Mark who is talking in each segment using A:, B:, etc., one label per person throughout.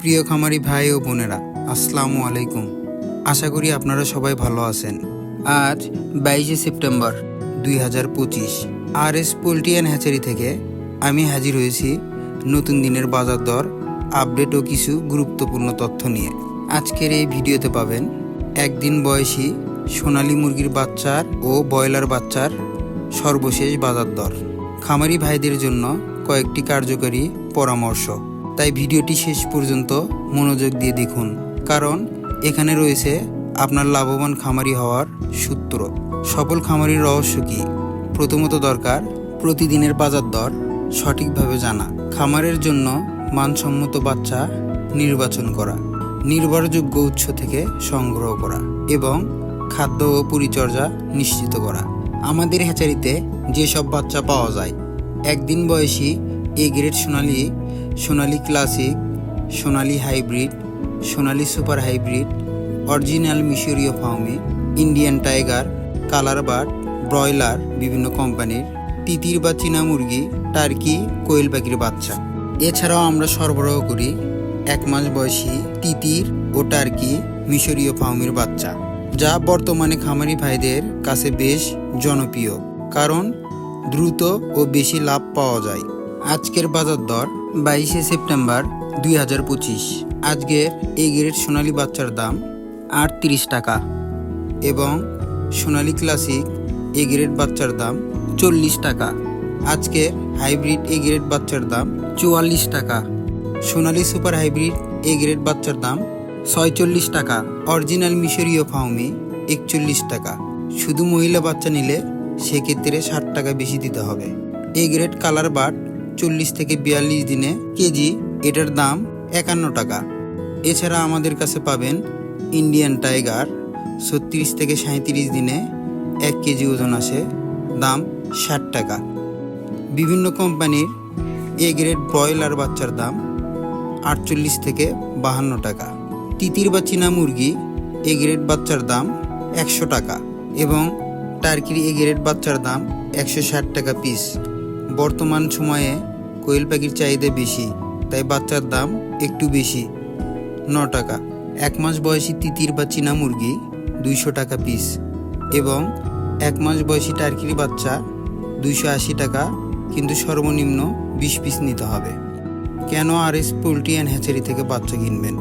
A: প্রিয় খামারি ভাই ও বোনেরা, আসসালামু আলাইকুম। আশা করি আপনারা সবাই ভালো আছেন। আজ বাইশে সেপ্টেম্বর দুই হাজার পঁচিশ R S poultry and hatchery থেকে আমি হাজির হয়েছি নতুন দিনের বাজার দর, আপডেট ও কিছু গুরুত্বপূর্ণ তথ্য নিয়ে। আজকের এই ভিডিওতে পাবেন একদিন বয়সী সোনালী মুরগির বাচ্চার ও ব্রয়লার বাচ্চার সর্বশেষ বাজার দর। খামারি ভাইদের জন্য কয়েকটি কার্যকরী পরামর্শ। তাই ভিডিওটি শেষ পর্যন্ত মনোযোগ দিয়ে দেখুন, কারণ এখানে রয়েছে আপনার লাভবান খামারি হওয়ার সূত্র। সফল খামারির রহস্য কি? প্রথমত দরকার প্রতিদিনের বাজার দর সঠিকভাবে জানা। খামারের জন্য মানসম্মত বাচ্চা নির্বাচন করা, নির্ভরযোগ্য উৎস থেকে সংগ্রহ করা এবং খাদ্য ও পরিচর্যা নিশ্চিত করা। আমাদের হ্যাচারিতে যেসব বাচ্চা পাওয়া যায়, একদিন বয়সী A grade Sonali Sonali classic, Sonali hybrid, Sonali super hybrid, original মিশরীয় Fayoumi, Indian tiger, colour bird, broiler বিভিন্ন কোম্পানির, তিতির বা চীনা মুরগি, টার্কি, কোয়েল পাখির বাচ্চা। এছাড়াও আমরা সরবরাহ করি এক মাস বয়সী তিতির ও টার্কি মিশরীয় ফাউমির বাচ্চা, যা বর্তমানে খামারি ভাইদের কাছে বেশ জনপ্রিয়, কারণ দ্রুত ও বেশি লাভ পাওয়া যায়। আজকের বাজার দর বাইশে সেপ্টেম্বর দুই হাজার পঁচিশ। আজকের এই গ্রেড সোনালী বাচ্চার দাম আটত্রিশ টাকা এবং সোনালী ক্লাসিক এ গ্রেড বাচ্চার দাম চল্লিশ টাকা। আজকে হাইব্রিড এ গ্রেড বাচ্চার দাম চুয়াল্লিশ টাকা। Sonali super hybrid A grade বাচ্চার দাম ছয়চল্লিশ টাকা। অরিজিনাল মিশরীয় ফাউমি একচল্লিশ টাকা। শুধু মহিলা বাচ্চা নিলে সেক্ষেত্রে ষাট টাকা বেশি দিতে হবে। এ গ্রেড কালার বাট চল্লিশ থেকে বিয়াল্লিশ দিনে কেজি এটার দাম একান্ন টাকা। এছাড়া আমাদের কাছে পাবেন ইন্ডিয়ান টাইগার, ছত্রিশ থেকে সাঁত্রিশ দিনে এক কেজি ওজন আসে দাম ষাট টাকা। বিভিন্ন কোম্পানির এ গ্রেড ব্রয়লার বাচ্চার দাম আটচল্লিশ থেকে বাহান্ন টাকা। তিতির বা চীনা মুরগি এ গ্রেড বাচ্চার দাম একশো টাকা এবং টার্কির এ গ্রেড বাচ্চার দাম একশো ষাট টাকা পিস। বর্তমান সময়ে কোয়েল পাখির চাহিদা বেশি, তাই বাচ্চার দাম একটু বেশি। ন টাকা। এক মাস বয়সী তিতির বা চীনা মুরগি দুইশো টাকা পিস এবং এক মাস বয়সী টার্কির বাচ্চা দুইশো আশি টাকা, কিন্তু সর্বনিম্ন বিশ পিস নিতে হবে। কেন R S poultry and hatchery থেকে বাচ্চা কিনবেন?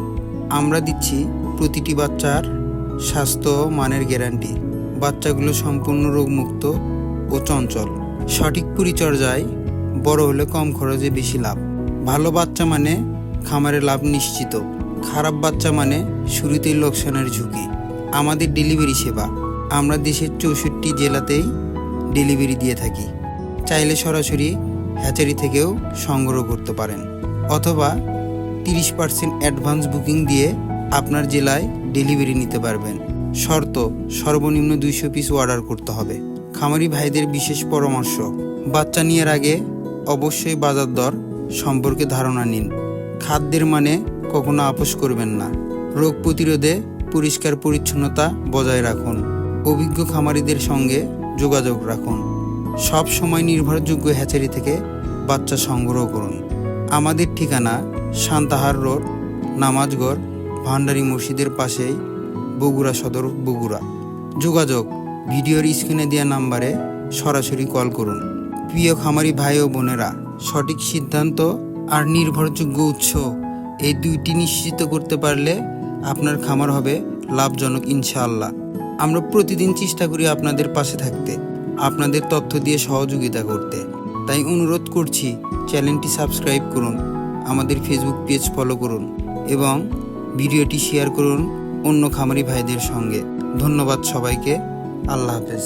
A: আমরা দিচ্ছি প্রতিটি বাচ্চার স্বাস্থ্য মানের গ্যারান্টি। বাচ্চাগুলো সম্পূর্ণ রোগমুক্ত ও চঞ্চল। সঠিক পরিচর্যায় বড় হলে কম খরচে বেশি লাভ। ভালো বাচ্চা মানে খামারে লাভ নিশ্চিত। খারাপ বাচ্চা মানে শুরুতেই লোকসানের ঝুঁকি। আমাদের ডেলিভারি সেবা। আমরা দেশের চৌষট্টি জেলাতেই ডেলিভারি দিয়ে থাকি। চাইলে সরাসরি হ্যাচারি থেকেও সংগ্রহ করতে পারেন। অথবা তিরিশ পার্সেন্ট অ্যাডভান্স বুকিং দিয়ে আপনার জেলায় ডেলিভারি নিতে পারবেন। শর্ত, সর্বনিম্ন দুইশো পিস অর্ডার করতে হবে। খামারি ভাইদের বিশেষ পরামর্শ। বাচ্চা নেওয়ার আগে অবশ্যই বাজার দর সম্পর্কে ধারণা নিন। খাদ্যের মানে কখনো আপোষ করবেন না। রোগ প্রতিরোধে পরিষ্কার পরিচ্ছন্নতা বজায় রাখুন। অভিজ্ঞ খামারিদের সঙ্গে যোগাযোগ রাখুন। সব সময় নির্ভরযোগ্য হ্যাচারি থেকে বাচ্চা সংগ্রহ করুন। আমাদের ঠিকানা সান্তাহার রোড, নামাজগড়, ভান্ডারি মসজিদের পাশেই বগুড়া সদর বগুড়া। যোগাযোগ ভিডিওর স্ক্রিনে দেওয়া নাম্বারে সরাসরি কল করুন। প্রিয় খামারি ভাই ও বোনেরা, সঠিক সিদ্ধান্ত আর নির্ভরযোগ্য উৎস এই দুইটি নিশ্চিত করতে পারলে আপনার খামার হবে লাভজনক ইনশাআল্লাহ। আমরা প্রতিদিন চেষ্টা করি আপনাদের পাশে থাকতে, আপনাদের তথ্য দিয়ে সহযোগিতা করতে। তাই অনুরোধ করছি, চ্যানেলটি সাবস্ক্রাইব করুন, আমাদের ফেসবুক পেজ ফলো করুন এবং ভিডিওটি শেয়ার করুন অন্য খামারি ভাইদের সঙ্গে। ধন্যবাদ সবাইকে। আল্লাহ হাফেজ।